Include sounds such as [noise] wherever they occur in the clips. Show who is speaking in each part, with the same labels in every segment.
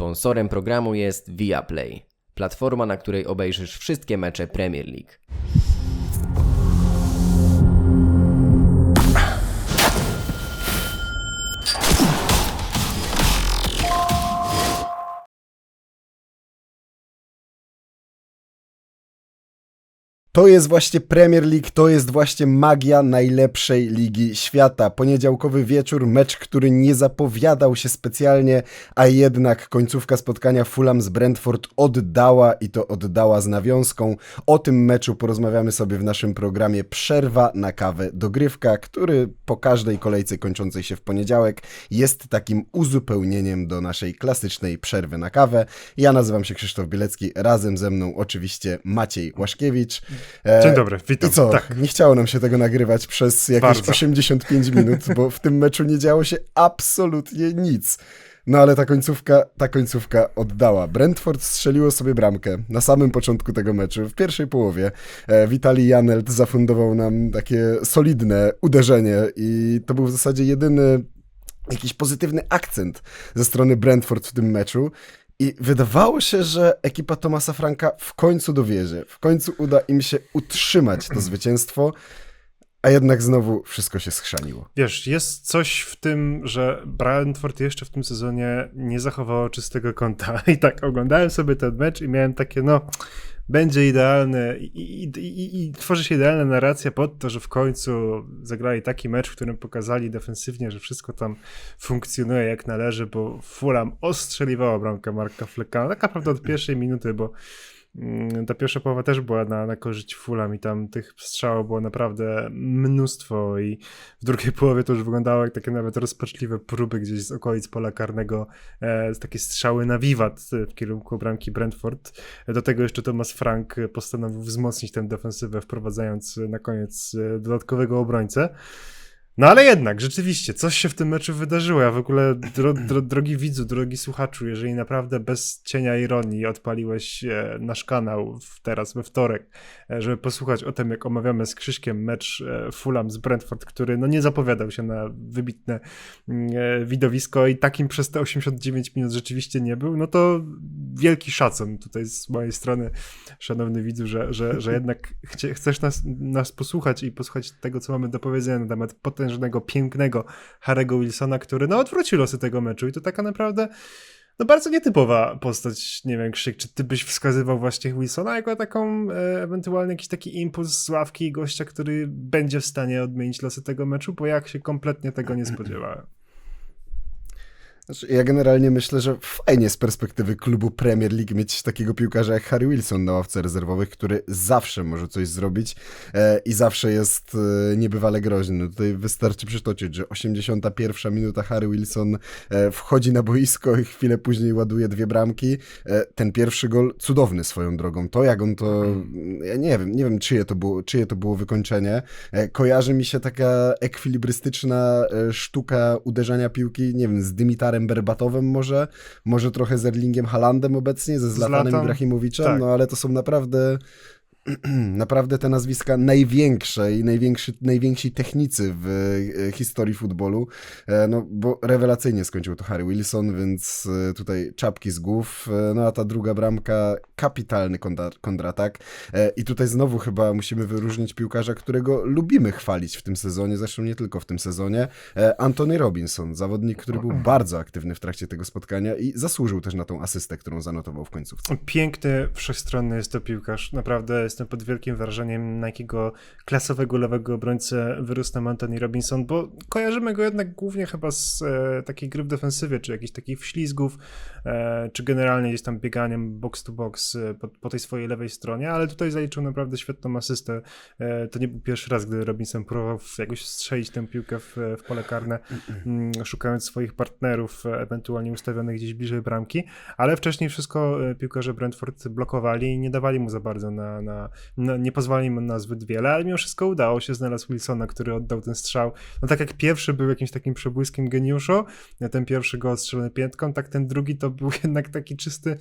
Speaker 1: Sponsorem programu jest Viaplay, platforma, na której obejrzysz wszystkie mecze Premier League.
Speaker 2: To jest właśnie Premier League, to jest właśnie magia najlepszej ligi świata. Poniedziałkowy wieczór, mecz, który nie zapowiadał się specjalnie, a jednak końcówka spotkania Fulham z Brentford oddała i to oddała z nawiązką. O tym meczu porozmawiamy sobie w naszym programie Przerwa na kawę dogrywka, który po każdej kolejce kończącej się w poniedziałek jest takim uzupełnieniem do naszej klasycznej przerwy na kawę. Ja nazywam się Krzysztof Bielecki, razem ze mną oczywiście Maciej Łaszkiewicz. E,
Speaker 3: Dzień dobry, witam.
Speaker 2: I co?
Speaker 3: Tak.
Speaker 2: Nie chciało nam się tego nagrywać przez jakieś
Speaker 3: Bardzo.
Speaker 2: 85 [laughs] minut, bo w tym meczu nie działo się absolutnie nic. No ale ta końcówka, ta końcówka oddała. Brentford strzeliło sobie bramkę na samym początku tego meczu, w pierwszej połowie. E, Witali Janelt zafundował nam takie solidne uderzenie i to był w zasadzie jedyny jakiś pozytywny akcent ze strony Brentford w tym meczu. I wydawało się, że ekipa Tomasa Franka w końcu dowiezie. W końcu uda im się utrzymać to zwycięstwo, a jednak znowu wszystko się schrzaniło.
Speaker 3: Wiesz, jest coś w tym, że Brentford jeszcze w tym sezonie nie zachowało czystego konta. [laughs] I tak oglądałem sobie ten mecz i miałem takie, no, będzie idealne i, i, i, i tworzy się idealna narracja pod to, że w końcu zagrali taki mecz, w którym pokazali defensywnie, że wszystko tam funkcjonuje jak należy, bo Fulham ostrzeliwała bramkę Marka Flecka. Tak naprawdę od pierwszej minuty, bo Ta pierwsza połowa też była na, na korzyść Fulham i tam tych strzałów było naprawdę mnóstwo i w drugiej [laughs] połowie to już wyglądało jak takie nawet rozpaczliwe próby gdzieś z okolic pola karnego, e, takie strzały na wiwat e, w kierunku bramki Brentford. E, Do tego jeszcze Thomas Frank e, postanowił wzmocnić tę defensywę, wprowadzając na koniec dodatkowego obrońcę. No ale jednak, rzeczywiście, coś się w tym meczu wydarzyło. Ja w ogóle, dro, dro, drogi widzu, drogi słuchaczu, jeżeli naprawdę bez cienia ironii odpaliłeś e, nasz kanał w, teraz we wtorek, e, żeby posłuchać o tym, jak omawiamy z Krzyśkiem mecz e, Fulham z Brentford, który no nie zapowiadał się na wybitne mm, widowisko i takim przez te 89 minut rzeczywiście nie był, no to wielki szacun tutaj z mojej strony, szanowny widzu, że, że, że jednak chcesz nas, nas posłuchać i posłuchać tego, co mamy do powiedzenia na temat potężnego, pięknego Harry'ego Wilsona, który no odwrócił losy tego meczu i to taka naprawdę no bardzo nietypowa postać, nie wiem Krzyk, czy ty byś wskazywał właśnie Wilsona jako taką e, jakiś taki impuls z ławki gościa, który będzie w stanie odmienić losy tego meczu, bo jak się kompletnie tego nie spodziewałem.
Speaker 2: Znaczy, ja generalnie myślę, że fajnie z perspektywy klubu Premier League mieć takiego piłkarza jak Harry Wilson na ławce rezerwowych, który zawsze może coś zrobić e, i zawsze jest e, niebywale groźny. Tutaj wystarczy przytoczyć, że 81 minuta Harry Wilson e, wchodzi na boisko i chwilę później ładuje dwie bramki. E, ten pierwszy gol cudowny swoją drogą. To jak on to, ja nie wiem, nie wiem czyje to było, czyje to było wykończenie. E, kojarzy mi się taka ekwilibrystyczna e, sztuka uderzania piłki, nie wiem, z Dymitarem Berbatowem może, może trochę z Erlingiem Halandem obecnie, ze Zlatanem
Speaker 3: Zlatan,
Speaker 2: Ibrahimowiczem,
Speaker 3: tak.
Speaker 2: no ale to są naprawdę [clears throat] naprawdę te nazwiska największe i największy, najwięksi technicy w e, historii futbolu, e, no bo rewelacyjnie skończył to Harry Wilson, więc e, tutaj czapki z głów, no a ta druga bramka, kapitalny kontra, kontratak i tutaj znowu chyba musimy wyróżnić piłkarza, którego lubimy chwalić w tym sezonie, zresztą nie tylko w tym sezonie, Anthony Robinson, zawodnik, który był bardzo aktywny w trakcie tego spotkania i zasłużył też na tą asystę, którą zanotował w końcówce.
Speaker 3: Piękny, wszechstronny jest to piłkarz. Naprawdę jestem pod wielkim wrażeniem, na jakiego klasowego lewego obrońcę wyrósł nam Anthony Robinson, bo kojarzymy go jednak głównie chyba z e, takiej gry w defensywie, czy jakichś takich wślizgów, e, czy generalnie gdzieś tam bieganiem box to box e, po, po tej swojej lewej stronie, ale tutaj zaliczył naprawdę świetną asystę. E, to nie był pierwszy raz, gdy Robinson próbował jakoś strzelić tę piłkę w, w pole karne, mm, szukając swoich partnerów, e, ewentualnie ustawionych gdzieś bliżej bramki, ale wcześniej wszystko e, piłkarze Brentford blokowali i nie dawali mu za bardzo na, na, na nie pozwalali mu na zbyt wiele, ale mimo wszystko udało się, znalazł Wilsona, który oddał ten strzał. No tak jak pierwszy był jakimś takim przebłyskiem geniuszu, ten pierwszy go strzelony piętką, tak ten drugi to był [laughs] jednak taki czysty,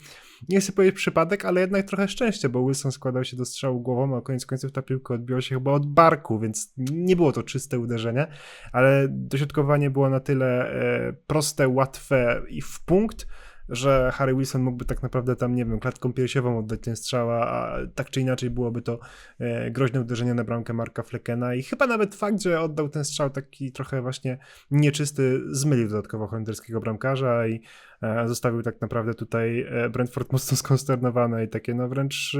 Speaker 3: nie chcę powiedzieć przypadek, ale jednak trochę szczęście, bo Wilson składał się do strzału głową, a koniec końców ta piłka odbiła się chyba od barku, więc nie było to czyste uderzenie, ale dośrodkowanie było na tyle e, proste, łatwe i w punkt, że Harry Wilson mógłby tak naprawdę tam, nie wiem, klatką piersiową oddać ten strzał, a tak czy inaczej byłoby to e, groźne uderzenie na bramkę Marka Fleckena i chyba nawet fakt, że oddał ten strzał taki trochę właśnie nieczysty, zmylił dodatkowo holenderskiego bramkarza i e, zostawił tak naprawdę tutaj e, Brentford mocno skonsternowane i takie no wręcz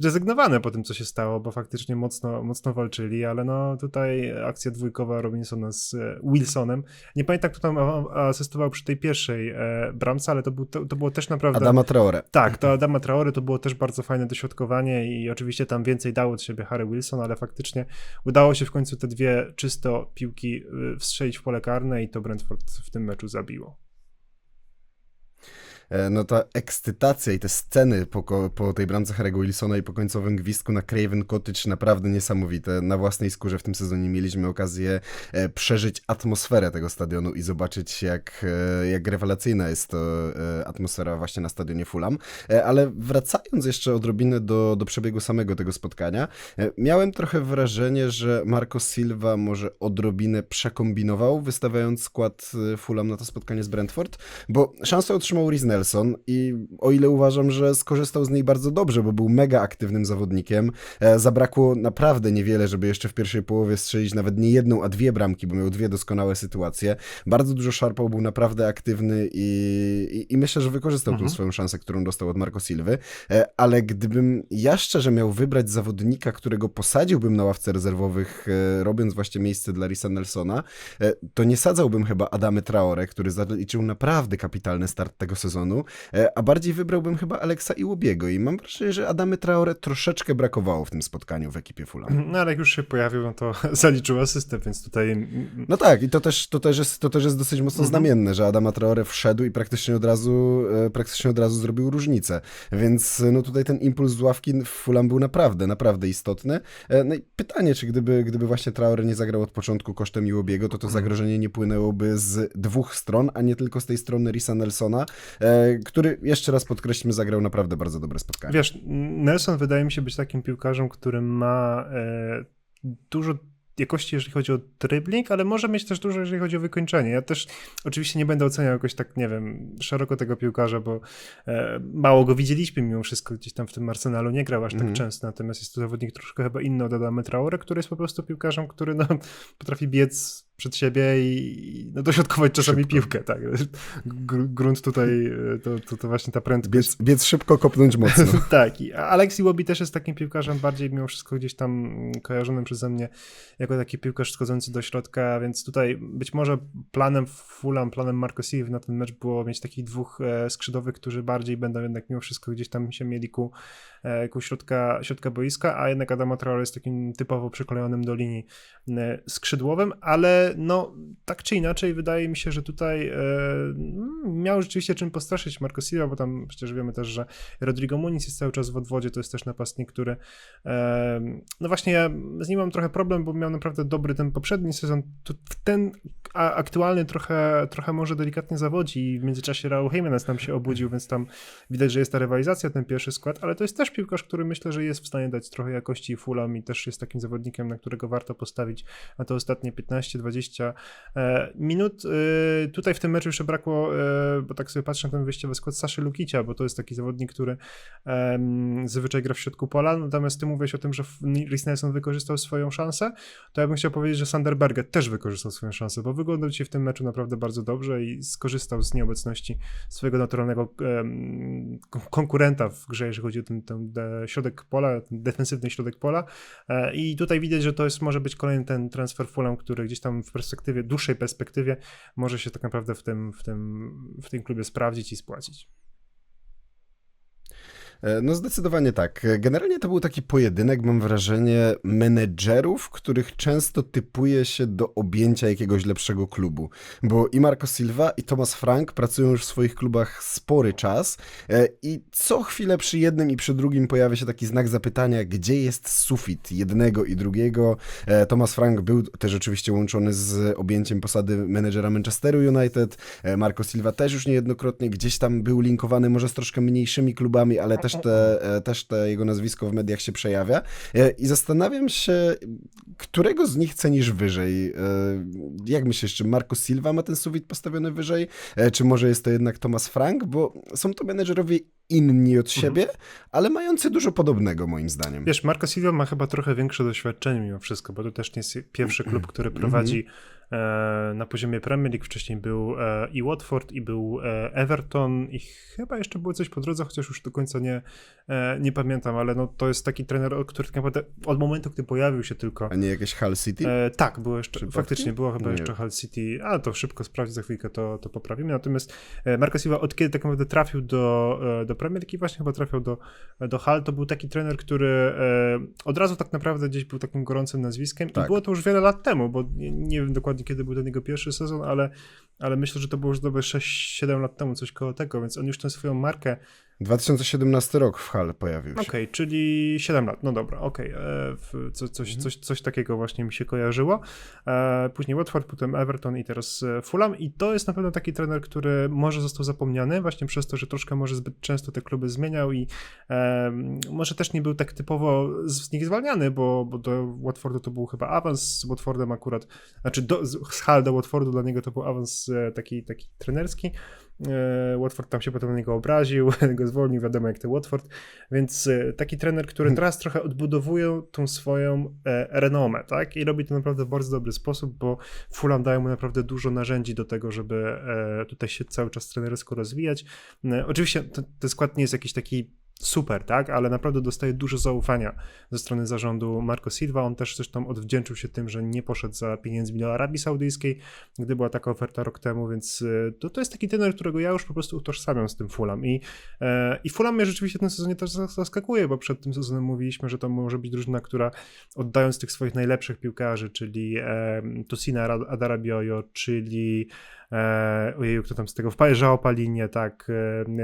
Speaker 3: e, zrezygnowane po tym, co się stało, bo faktycznie mocno, mocno walczyli, ale no tutaj akcja dwójkowa Robinsona z e, Wilsonem. Nie pamiętam, kto tam asystował przy tej pierwszej e, bramce, ale to, był, to, to było też naprawdę...
Speaker 2: Adama Traore.
Speaker 3: Tak, to Adama Traore to było też bardzo fajne dośrodkowanie i oczywiście tam więcej dało od siebie Harry Wilson, ale faktycznie udało się w końcu te dwie czysto piłki y, wstrzelić w pole karne i to Brentford w tym meczu zabiło.
Speaker 2: E, no ta ekscytacja i te sceny po, po tej bramce Harry'ego Wilsona i po końcowym gwizdku na Craven Cottage naprawdę niesamowite. Na własnej skórze w tym sezonie mieliśmy okazję e, przeżyć atmosferę tego stadionu i zobaczyć jak, e, jak rewelacyjna jest to atmosfera właśnie na stadionie Fulham. Ale wracając jeszcze odrobinę do, do przebiegu samego tego spotkania, miałem trochę wrażenie, że Marco Silva może odrobinę przekombinował, wystawiając skład Fulham na to spotkanie z Brentford, bo szansę otrzymał Riz I o ile uważam, że skorzystał z niej bardzo dobrze, bo był mega aktywnym zawodnikiem, e, zabrakło naprawdę niewiele, żeby jeszcze w pierwszej połowie strzelić nawet nie jedną, a dwie bramki, bo miał dwie doskonałe sytuacje. Bardzo dużo szarpał, był naprawdę aktywny i, i, i myślę, że wykorzystał tą swoją szansę, którą dostał od Marco Silwy, e, ale gdybym ja szczerze miał wybrać zawodnika, którego posadziłbym na ławce rezerwowych, e, robiąc właśnie miejsce dla Risa Nelsona, to nie sadzałbym chyba Adamy Traore, który zaliczył naprawdę kapitalny start tego sezonu, e, a bardziej wybrałbym chyba Aleksa Iłobiego i mam wrażenie, że Adamy Traore troszeczkę brakowało w tym spotkaniu w ekipie Fulham.
Speaker 3: No ale jak już się pojawił, no to [laughs] zaliczył asystę, więc tutaj
Speaker 2: No tak, i to też, to też, jest, to też jest dosyć mocno znamienne, że Adama Traore wszedł i praktycznie od razu, e, praktycznie od razu zrobił różnicę. Więc no tutaj ten impuls z ławki w Fulham był naprawdę, naprawdę istotny. E, No i pytanie, czy gdyby, gdyby właśnie Traore nie zagrał od początku kosztem Iłobiego, to to zagrożenie nie płynęłoby z dwóch stron, a nie tylko z tej strony Risa Nelsona, który, jeszcze raz podkreślmy, zagrał naprawdę bardzo dobre spotkanie.
Speaker 3: Wiesz, Nelson wydaje mi się być takim piłkarzem, który ma e, dużo jakości, jeżeli chodzi o dribbling, ale może mieć też dużo, jeżeli chodzi o wykończenie. Ja też oczywiście nie będę oceniał jakoś tak, nie wiem, szeroko tego piłkarza, bo e, mało go widzieliśmy mimo wszystko gdzieś tam w tym Arsenalu, nie grał aż tak
Speaker 2: Mhm.
Speaker 3: często, natomiast jest to zawodnik troszkę chyba inny od Adama Traore, który jest po prostu piłkarzem, który no, potrafi biec przed siebie i no, dośrodkować czasami
Speaker 2: Szybko.
Speaker 3: piłkę, tak. Gr- grunt tutaj e, to, to, to właśnie ta prędkość.
Speaker 2: Biec, biec szybko, kopnąć mocno. [laughs]
Speaker 3: tak, i Alex Iwobi też jest takim piłkarzem bardziej mimo wszystko gdzieś tam mm, kojarzonym przeze mnie jako taki piłkarz schodzący do środka, więc tutaj być może planem Fulham, planem Marco Silva na ten mecz było mieć takich dwóch e, skrzydłowych, którzy bardziej będą jednak mimo wszystko gdzieś tam się mieli ku, e, ku środka, środka boiska, a jednak Adama Traore jest takim typowo przyklejonym do linii skrzydłowym, ale no tak czy inaczej wydaje mi się, że tutaj e, mm, miał rzeczywiście czym postraszyć Marco Silva, bo tam przecież wiemy też, że Rodrigo Muniz jest cały czas w odwodzie, to jest też napastnik, który e, no właśnie ja z nim mam trochę problem, bo miał naprawdę dobry ten poprzedni sezon, to ten a, aktualny trochę, trochę może delikatnie zawodzi i w międzyczasie Raul Jimenez nam się obudził, więc tam widać, że jest ta rywalizacja, ten pierwszy skład, ale to jest też piłkarz, który myślę, że jest w stanie dać trochę jakości Fulham i też jest takim zawodnikiem, na którego warto postawić na te ostatnie 15-20 e, minut. E, tutaj w tym meczu jeszcze brakło, e, bo tak sobie patrzę na ten wyjściowy skład Saszy Lukicia, bo to jest taki zawodnik, który zazwyczaj gra w środku pola, natomiast ty mówisz o tym, że Rhys Nelson wykorzystał swoją szansę, to ja bym chciał powiedzieć, że Sander Berger też wykorzystał swoją szansę, bo wyglądał dzisiaj w tym meczu naprawdę bardzo dobrze i skorzystał z nieobecności swojego naturalnego konkurenta w grze, jeżeli chodzi o ten, ten de, środek pola, ten defensywny środek pola. I tutaj widać, że to jest, może być kolejny ten transfer Fulham, który gdzieś tam w perspektywie, dłuższej perspektywie może się tak naprawdę w tym, w tym, w tym klubie sprawdzić i spłacić.
Speaker 2: E, No zdecydowanie tak. Generalnie to był taki pojedynek, mam wrażenie, menedżerów, których często typuje się do objęcia jakiegoś lepszego klubu. Bo i Marco Silva, i Thomas Frank pracują już w swoich klubach spory czas e, i co chwilę przy jednym i przy drugim pojawia się taki znak zapytania, gdzie jest sufit jednego i drugiego. E, Thomas Frank był też oczywiście łączony z objęciem posady menedżera Manchesteru United. Marco Silva też już niejednokrotnie gdzieś tam był linkowany może z troszkę mniejszymi klubami, ale też też, te, e, też te jego nazwisko w mediach się przejawia. E, I zastanawiam się, którego z nich cenisz wyżej? E, Jak myślisz, czy Marco Silva ma ten sufit postawiony wyżej? Czy może jest to jednak Thomas Frank? Bo są to menedżerowie inni od siebie, ale mający dużo podobnego moim zdaniem.
Speaker 3: Wiesz, Marco Silva ma chyba trochę większe doświadczenie mimo wszystko, bo to też nie jest pierwszy klub, który
Speaker 2: Mhm.
Speaker 3: prowadzi e, na poziomie Premier League. Wcześniej był e, i Watford, i był e, Everton, i chyba jeszcze było coś po drodze, chociaż już do końca nie, e, nie pamiętam, ale no, to jest taki trener, który tak naprawdę od momentu, gdy pojawił się tylko
Speaker 2: A nie jakieś Hull City?
Speaker 3: E, tak, było jeszcze,
Speaker 2: Przypadkiem?
Speaker 3: faktycznie było chyba
Speaker 2: Nie.
Speaker 3: jeszcze Hull City, a to szybko sprawdź, za chwilkę to, to poprawimy. Natomiast e, Marco Silva od kiedy tak naprawdę trafił do, e, do Premier League i właśnie chyba trafiał do, do Hull, to był taki trener, który e, od razu tak naprawdę gdzieś był takim gorącym nazwiskiem i
Speaker 2: Tak.
Speaker 3: było to już wiele lat temu, bo nie, nie wiem dokładnie kiedy był ten jego pierwszy sezon, ale, ale myślę, że to było już dobre 6-7 lat temu, coś koło tego, więc on już tę swoją markę
Speaker 2: 2017 rok w Hull pojawił się.
Speaker 3: Okej, czyli 7 lat, no dobra, okej. e, w- co- Coś, coś, coś takiego właśnie mi się kojarzyło. E, Później Watford, potem Everton i teraz e, Fulham i to jest na pewno taki trener, który może został zapomniany właśnie przez to, że troszkę może zbyt często te kluby zmieniał i e, może też nie był tak typowo z nich zwalniany, bo, bo do Watfordu to był chyba awans, z Watfordem akurat, znaczy do, z Hull do Watfordu dla niego to był awans e, taki, taki trenerski. E, Watford tam się potem na niego obraził, [laughs] go zwolnił, wiadomo jak to Watford, więc e, taki trener, który teraz trochę odbudowuje tą swoją e, renomę, tak? I robi to naprawdę w bardzo dobry sposób, bo Fulham daje mu naprawdę dużo narzędzi do tego, żeby tutaj się cały czas trenersko rozwijać. Oczywiście ten skład nie jest jakiś taki super, tak? Ale naprawdę dostaje dużo zaufania ze strony zarządu Marco Silva. On też zresztą odwdzięczył się tym, że nie poszedł za pieniędzmi do Arabii Saudyjskiej, gdy była taka oferta rok temu, więc e, to, to jest taki trener, którego ja już po prostu utożsamiam z tym Fulham. I, e, i Fulham mnie rzeczywiście w tym sezonie też zas- zaskakuje, bo przed tym sezonem mówiliśmy, że to może być drużyna, która oddając tych swoich najlepszych piłkarzy, czyli e, Tosina Ra- Adarabiojo, czyli e, ojeju, kto tam z tego wpaje, Żao Palinie, tak,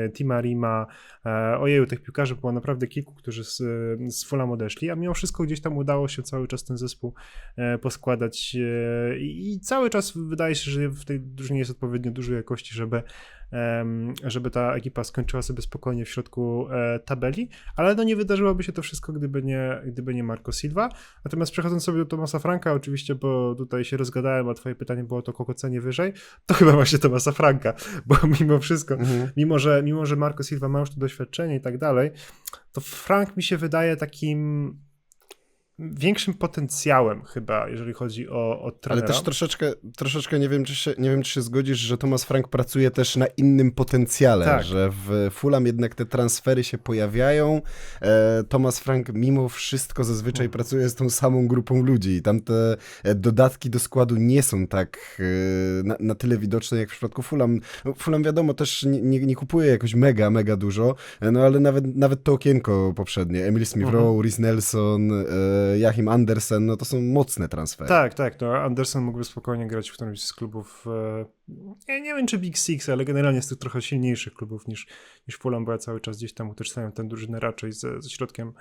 Speaker 3: e, Tima Rima, e, ojeju, tych piłkarzy było naprawdę kilku, którzy z, z Fulham odeszli, a mimo wszystko gdzieś tam udało się cały czas ten zespół e, poskładać e, i, i cały czas wydaje się, że w tej drużynie jest odpowiednio dużo jakości, żeby, żeby ta ekipa skończyła sobie spokojnie w środku e, tabeli, ale no nie wydarzyłoby się to wszystko, gdyby nie, gdyby nie Marco Silva. Natomiast przechodząc sobie do Tomasa Franka, oczywiście, bo tutaj się rozgadałem, a twoje pytanie było to kogo cenię wyżej, to chyba właśnie Tomasa Franka, bo [laughs] mimo wszystko,
Speaker 2: Mhm.
Speaker 3: mimo że, mimo że Marco Silva ma już to doświadczenie i tak dalej, to Frank mi się wydaje takim większym potencjałem chyba, jeżeli chodzi o, o
Speaker 2: Ale
Speaker 3: trenera.
Speaker 2: też troszeczkę, troszeczkę nie wiem, czy się, nie wiem, czy się zgodzisz, że Thomas Frank pracuje też na innym potencjale,
Speaker 3: Tak.
Speaker 2: że w Fulham jednak te transfery się pojawiają. E, Thomas Frank mimo wszystko zazwyczaj pracuje z tą samą grupą ludzi i tam te e, dodatki do składu nie są tak e, na, na tyle widoczne jak w przypadku Fulham. No, Fulham wiadomo też nie, nie, nie kupuje jakoś mega, mega dużo, e, no ale nawet, nawet to okienko poprzednie, Emil Smith Rowe,
Speaker 3: Mhm.
Speaker 2: Rhys Nelson, e, Joachim Andersen, no to są mocne transfery.
Speaker 3: Tak, tak, to Anderson mógłby spokojnie grać w którymś z klubów, e, nie wiem czy Big Six, ale generalnie z tych trochę silniejszych klubów niż, niż Fulham, bo ja cały czas gdzieś tam utożsamiam tę drużynę raczej ze, ze środkiem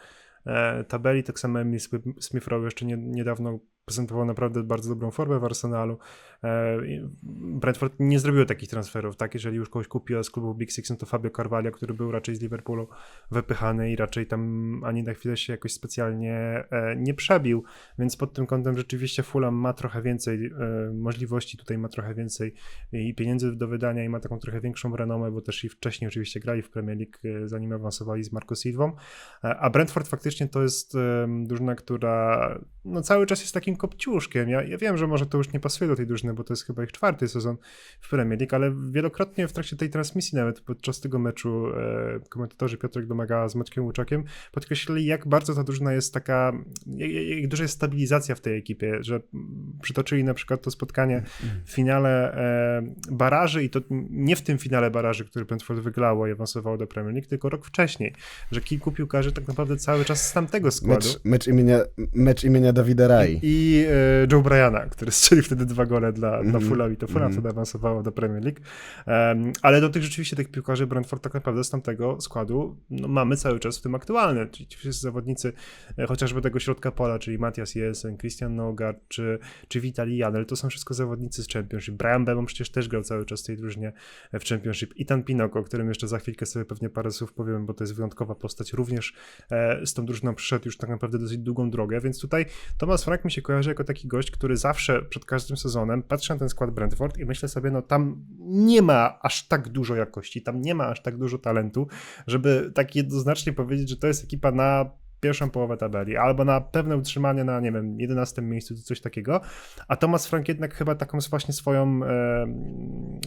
Speaker 3: e, tabeli, tak samo Emil Smith Rowe jeszcze nie, niedawno prezentował naprawdę bardzo dobrą formę w Arsenalu. E, Brentford nie zrobiło takich transferów, tak? Jeżeli już kogoś kupił z klubu Big Six, no to Fabio Carvalho, który był raczej z Liverpoolu wypychany i raczej tam ani na chwilę się jakoś specjalnie e, nie przebił, więc pod tym kątem rzeczywiście Fulham ma trochę więcej e, możliwości, tutaj ma trochę więcej i pieniędzy do wydania i ma taką trochę większą renomę, bo też i wcześniej oczywiście grali w Premier League, zanim awansowali z Marco Silvą, a Brentford faktycznie to jest drużyna, która no, cały czas jest takim kopciuszkiem. Ja, ja wiem, że może to już nie pasuje do tej drużyny, bo to jest chyba ich czwarty sezon w Premier League, ale wielokrotnie w trakcie tej transmisji, nawet podczas tego meczu, e, komentatorzy Piotrek Domagała z Maćkiem Łuczakiem podkreślili, jak bardzo ta drużyna jest taka, jak, jak duża jest stabilizacja w tej ekipie, że przytoczyli na przykład to spotkanie w finale e, baraży i to nie w tym finale baraży, który Brentford wygrało i awansowało do Premier League, tylko rok wcześniej, że kilku piłkarzy tak naprawdę cały czas z tamtego składu
Speaker 2: Mecz, mecz, imienia, mecz imienia Dawida Rai.
Speaker 3: i i e, Joe Bryana, który strzelił wtedy dwa gole dla, dla
Speaker 2: Mhm.
Speaker 3: Fulham i to Fulham
Speaker 2: Mhm.
Speaker 3: wtedy awansowało do Premier League. Em, ale do tych rzeczywiście tych piłkarzy Brentford tak naprawdę z tamtego składu no, mamy cały czas w tym aktualny, czyli ci wszyscy zawodnicy e, chociażby tego środka pola, czyli Matias Jensen, Christian Nogard czy, czy Vitali Janel, to są wszystko zawodnicy z Championship. Brian Bemo przecież też grał cały czas w tej drużynie w Championship. Ethan Pinok, o którym jeszcze za chwilkę sobie pewnie parę słów powiem, bo to jest wyjątkowa postać, również e, z tą drużyną przyszedł już tak naprawdę dosyć długą drogę, więc tutaj Thomas Frank mi się kojarzy jako taki gość, który zawsze przed każdym sezonem patrzy na ten skład Brentford i myślę sobie, no tam nie ma aż tak dużo jakości, tam nie ma aż tak dużo talentu, żeby tak jednoznacznie powiedzieć, że to jest ekipa na pierwszą połowę tabeli, albo na pewne utrzymanie na, nie wiem, 11 miejscu, coś takiego, a Thomas Frank jednak chyba taką właśnie swoją e,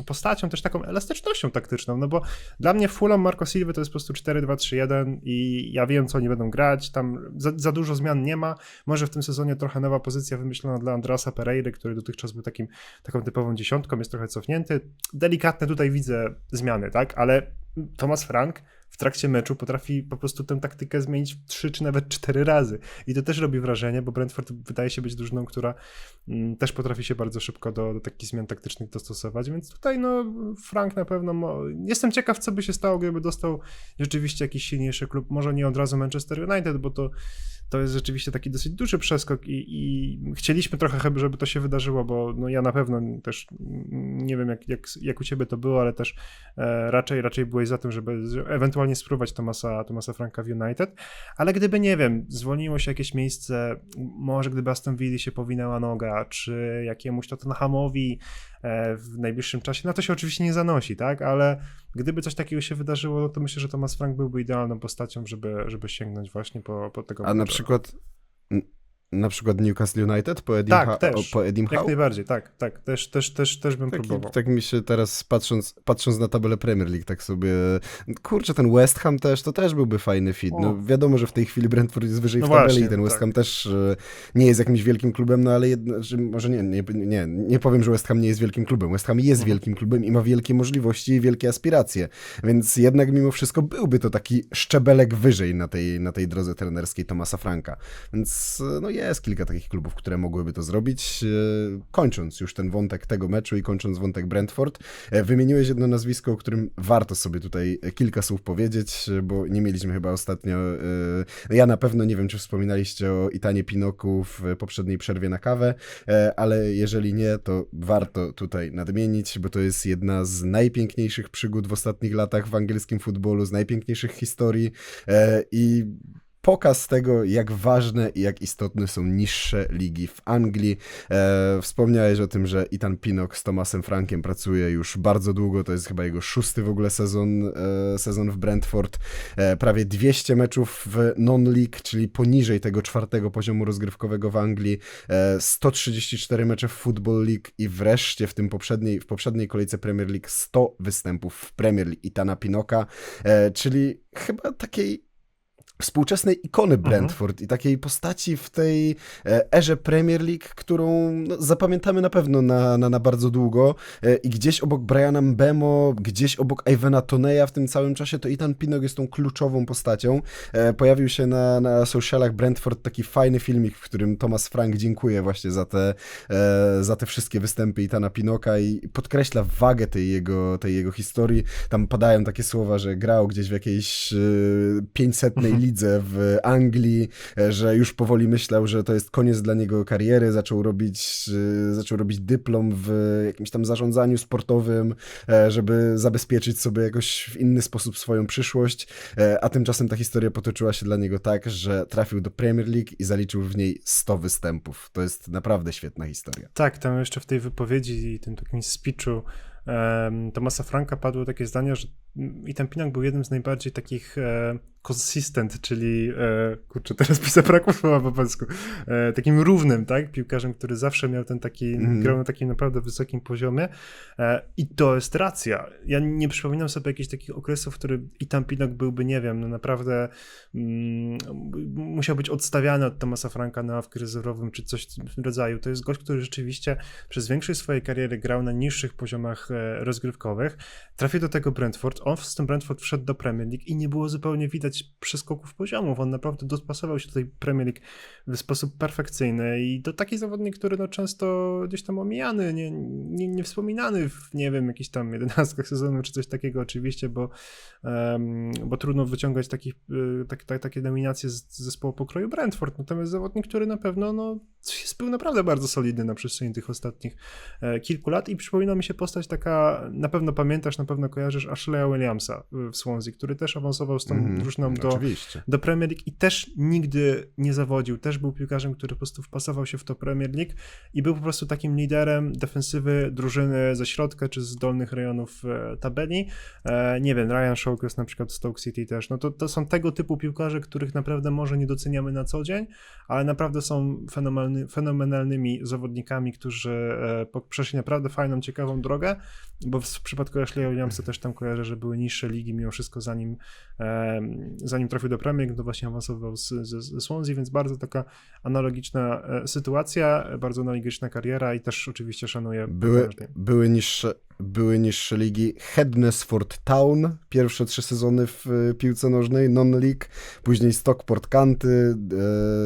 Speaker 3: postacią, też taką elastycznością taktyczną, no bo dla mnie Fulham Marco Silva to jest po prostu 4-2-3-1 i ja wiem, co oni będą grać, tam za, za dużo zmian nie ma, może w tym sezonie trochę nowa pozycja wymyślona dla Andrasa Pereira, który dotychczas był takim, taką typową dziesiątką, jest trochę cofnięty, delikatne tutaj widzę zmiany, tak, ale Thomas Frank trakcie meczu potrafi po prostu tę taktykę zmienić trzy czy nawet cztery razy. I to też robi wrażenie, bo Brentford wydaje się być drużyną, która mm, też potrafi się bardzo szybko do, do takich zmian taktycznych dostosować, więc tutaj no Frank na pewno, mo... jestem ciekaw, co by się stało, gdyby dostał rzeczywiście jakiś silniejszy klub, może nie od razu Manchester United, bo to to jest rzeczywiście taki dosyć duży przeskok i, i chcieliśmy trochę, żeby to się wydarzyło, bo no ja na pewno też nie wiem, jak, jak, jak u ciebie to było, ale też e, raczej, raczej byłeś za tym, żeby ewentualnie spróbować Tomasa, Tomasa Franka w United, ale gdyby, nie wiem, zwolniło się jakieś miejsce, może gdyby Aston Villa się powinęła noga, czy jakiemuś Tottenhamowi w najbliższym czasie, no to się oczywiście nie zanosi, tak, ale gdyby coś takiego się wydarzyło, no to myślę, że Thomas Frank byłby idealną postacią, żeby, żeby sięgnąć właśnie po, po tego
Speaker 2: A na przykład na przykład Newcastle United po Edim,
Speaker 3: Tak,
Speaker 2: ha-
Speaker 3: też.
Speaker 2: po Edim
Speaker 3: Jak najbardziej, tak, tak, też, też, też, też bym
Speaker 2: Taki,
Speaker 3: próbował.
Speaker 2: tak mi się teraz, patrząc, patrząc na tabelę Premier League, tak sobie, kurczę, ten West Ham też, to też byłby fajny fit. No, wiadomo, że w tej chwili Brentford jest wyżej
Speaker 3: No
Speaker 2: w tabeli
Speaker 3: właśnie,
Speaker 2: i ten West
Speaker 3: tak.
Speaker 2: Ham też e, nie jest jakimś wielkim klubem, no ale jedno, że może nie, nie, nie, nie powiem, że West Ham nie jest wielkim klubem. West Ham jest
Speaker 3: Mhm.
Speaker 2: wielkim klubem i ma wielkie możliwości i wielkie aspiracje, więc jednak mimo wszystko byłby to taki szczebelek wyżej na tej, na tej drodze trenerskiej Tomasa Franka. Więc e, no jest kilka takich klubów, które mogłyby to zrobić. E, Kończąc już ten wątek tego meczu i kończąc wątek Brentford, e, wymieniłeś jedno nazwisko, o którym warto sobie tutaj kilka słów powiedzieć, e, bo nie mieliśmy chyba ostatnio. Ja na pewno nie wiem, czy wspominaliście o Itanie Pinoku w poprzedniej przerwie na kawę, ale jeżeli nie, to warto tutaj nadmienić, bo to jest jedna z najpiękniejszych przygód w ostatnich latach w angielskim futbolu, z najpiękniejszych historii i pokaz tego, jak ważne i jak istotne są niższe ligi w Anglii. E, wspomniałeś o tym, że Ethan Pinnock z Thomasem Frankiem pracuje już bardzo długo, to jest chyba jego szósty w ogóle sezon, e, sezon w Brentford. E, prawie 200 meczów w non-league, czyli poniżej tego czwartego poziomu rozgrywkowego w Anglii, e, 134 mecze w Football League i wreszcie w tym poprzedniej, w poprzedniej kolejce Premier League 100 występów w Premier League Ethana Pinoka, e, czyli chyba takiej współczesnej ikony Brentford i takiej postaci w tej e, erze Premier League, którą no, zapamiętamy na pewno na, na, na bardzo długo e, i gdzieś obok Briana Mbemo, gdzieś obok Ivana Toneya w tym całym czasie, to Ethan Pinnock jest tą kluczową postacią. E, pojawił się na, na socialach Brentford taki fajny filmik, w którym Thomas Frank dziękuje właśnie za te, za te wszystkie występy Ethana Pinoka i podkreśla wagę tej jego, tej jego historii. Tam padają takie słowa, że grał gdzieś w jakiejś e, 500 lidze w Anglii, e, że już powoli myślał, że to jest koniec dla niego kariery, zaczął robić, e, zaczął robić dyplom w jakimś tam zarządzaniu sportowym, e, żeby zabezpieczyć sobie jakoś w inny sposób swoją przyszłość, a tymczasem ta historia potoczyła się dla niego tak, że trafił do Premier League i zaliczył w niej 100 występów. To jest naprawdę świetna historia.
Speaker 3: Tak, tam jeszcze w tej wypowiedzi i tym takim speechu Tomasa Franka padło takie zdanie, że i ten Pinak był jednym z najbardziej takich e, consistent, czyli e, kurczę, teraz mi zabrakło słowa po polsku, e, takim równym, tak, piłkarzem, który zawsze miał ten taki,
Speaker 2: Mhm.
Speaker 3: grał na takim naprawdę wysokim poziomie e, i to jest racja. Ja nie przypominam sobie jakichś takich okresów, w których i tam Pinok byłby, nie wiem, no naprawdę mm, musiał być odstawiany od Tomasa Franka na ławkę rezerwowym, czy coś w tym rodzaju. To jest gość, który rzeczywiście przez większość swojej kariery grał na niższych poziomach e, rozgrywkowych. Trafił do tego Brentford, on z tym Brentford wszedł do Premier League i nie było zupełnie widać przeskoków poziomów. On naprawdę dopasował się do tej Premier League w sposób perfekcyjny i to taki zawodnik, który no często gdzieś tam omijany, nie, nie, nie wspominany w, nie wiem, jakichś tam jedenastkach sezonu czy coś takiego oczywiście, bo, em, bo trudno wyciągać takich, y, tak, tak, takie nominacje z zespołu pokroju Brentford, natomiast zawodnik, który na pewno no, jest, był naprawdę bardzo solidny na przestrzeni tych ostatnich e, kilku lat i przypomina mi się postać taka, na pewno pamiętasz, na pewno kojarzysz Williamsa w Swansea, który też awansował z tą
Speaker 2: Mhm,
Speaker 3: drużyną do,
Speaker 2: Oczywiście.
Speaker 3: do Premier League i też nigdy nie zawodził. Też był piłkarzem, który po prostu wpasował się w to Premier League i był po prostu takim liderem defensywy drużyny ze środka czy z dolnych rejonów e, tabeli. E, nie wiem, Ryan Shawcross na przykład Stoke City też. No to, to są tego typu piłkarze, których naprawdę może nie doceniamy na co dzień, ale naprawdę są fenomenalny, fenomenalnymi zawodnikami, którzy e, przeszli naprawdę fajną, ciekawą drogę, bo w przypadku Ashleya Williamsa też tam kojarzę, że były niższe ligi mimo wszystko zanim, zanim trafił do Premier, to właśnie awansował z, z, z Swansea, więc bardzo taka analogiczna e, sytuacja, bardzo analogiczna kariera i też oczywiście szanuję
Speaker 2: Były, były, niższe, były niższe ligi. Hednesford Town, pierwsze trzy sezony w e, piłce nożnej, non-league, później Stockport County,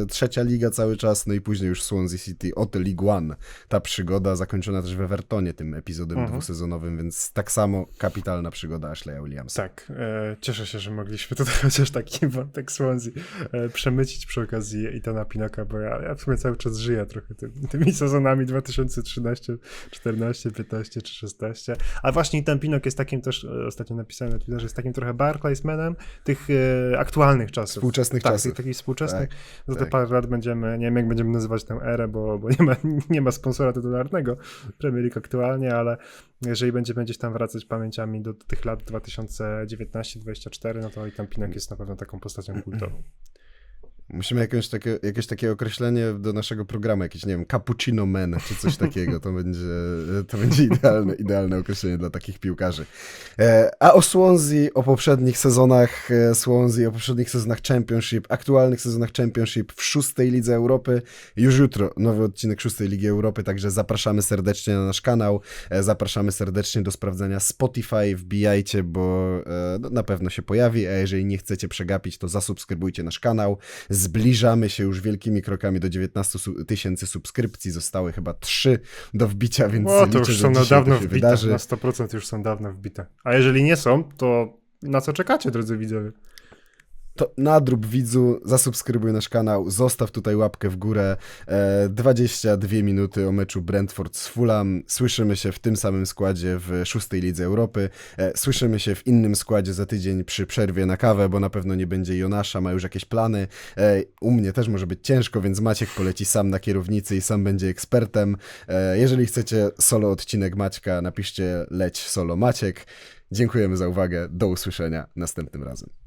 Speaker 2: e, trzecia liga cały czas, no i później już Swansea City, oto League One. Ta przygoda zakończona też w Evertonie tym epizodem
Speaker 3: Mhm.
Speaker 2: dwusezonowym, więc tak samo kapitalna przygoda Ashleya Williamsa.
Speaker 3: Tak, e, cieszę się, że mogliśmy tutaj [laughs] chociaż taki wątek Swansea e, przemycić przy okazji Itana Pinoka, bo ja, ja w sumie cały czas żyję trochę tym, tymi sezonami 2013, 14, 15 czy 16. A właśnie Itan Pinok jest takim też, e, ostatnio napisałem na Twitterze, jest takim trochę Barclaysmanem tych e, aktualnych czasów.
Speaker 2: Współczesnych
Speaker 3: tak,
Speaker 2: czasów.
Speaker 3: Tych, takich współczesnych. za te
Speaker 2: tak.
Speaker 3: parę lat będziemy, nie wiem jak będziemy nazywać tę erę, bo, bo nie, ma, nie ma sponsora tytularnego Premier League aktualnie, ale jeżeli będziemy gdzieś tam wracać pamięciami do, do tych lat 2019-2024, no to i tam Pinek jest na pewno taką postacią kultową.
Speaker 2: Musimy jakieś takie, jakieś takie określenie do naszego programu, jakieś, nie wiem, cappuccino man, czy coś takiego, to będzie, to będzie idealne, idealne określenie dla takich piłkarzy. E, a o Swansea, o poprzednich sezonach e, Swansea, o poprzednich sezonach Championship, aktualnych sezonach Championship w szóstej Lidze Europy, już jutro nowy odcinek szóstej Ligi Europy, także zapraszamy serdecznie na nasz kanał, e, zapraszamy serdecznie do sprawdzania Spotify, wbijajcie, bo no, na pewno się pojawi, a jeżeli nie chcecie przegapić, to zasubskrybujcie nasz kanał, Zbliżamy się już wielkimi krokami do 19 su- tysięcy subskrypcji. Zostały chyba 3 do wbicia, więc
Speaker 3: O, to
Speaker 2: liczę,
Speaker 3: już są na dawno wbite,
Speaker 2: wydarzy.
Speaker 3: na 100% już są dawno wbite. A jeżeli nie są, to na co czekacie, drodzy widzowie?
Speaker 2: To nadrób widzu, zasubskrybuj nasz kanał, zostaw tutaj łapkę w górę. E, 22 minuty o meczu Brentford z Fulham. Słyszymy się w tym samym składzie w szóstej Lidze Europy. E, słyszymy się w innym składzie za tydzień przy przerwie na kawę, bo na pewno nie będzie Jonasza, ma już jakieś plany. E, u mnie też może być ciężko, więc Maciek poleci sam na kierownicy i sam będzie ekspertem. E, jeżeli chcecie solo odcinek Maćka, napiszcie leć solo Maciek. Dziękujemy za uwagę. Do usłyszenia następnym razem.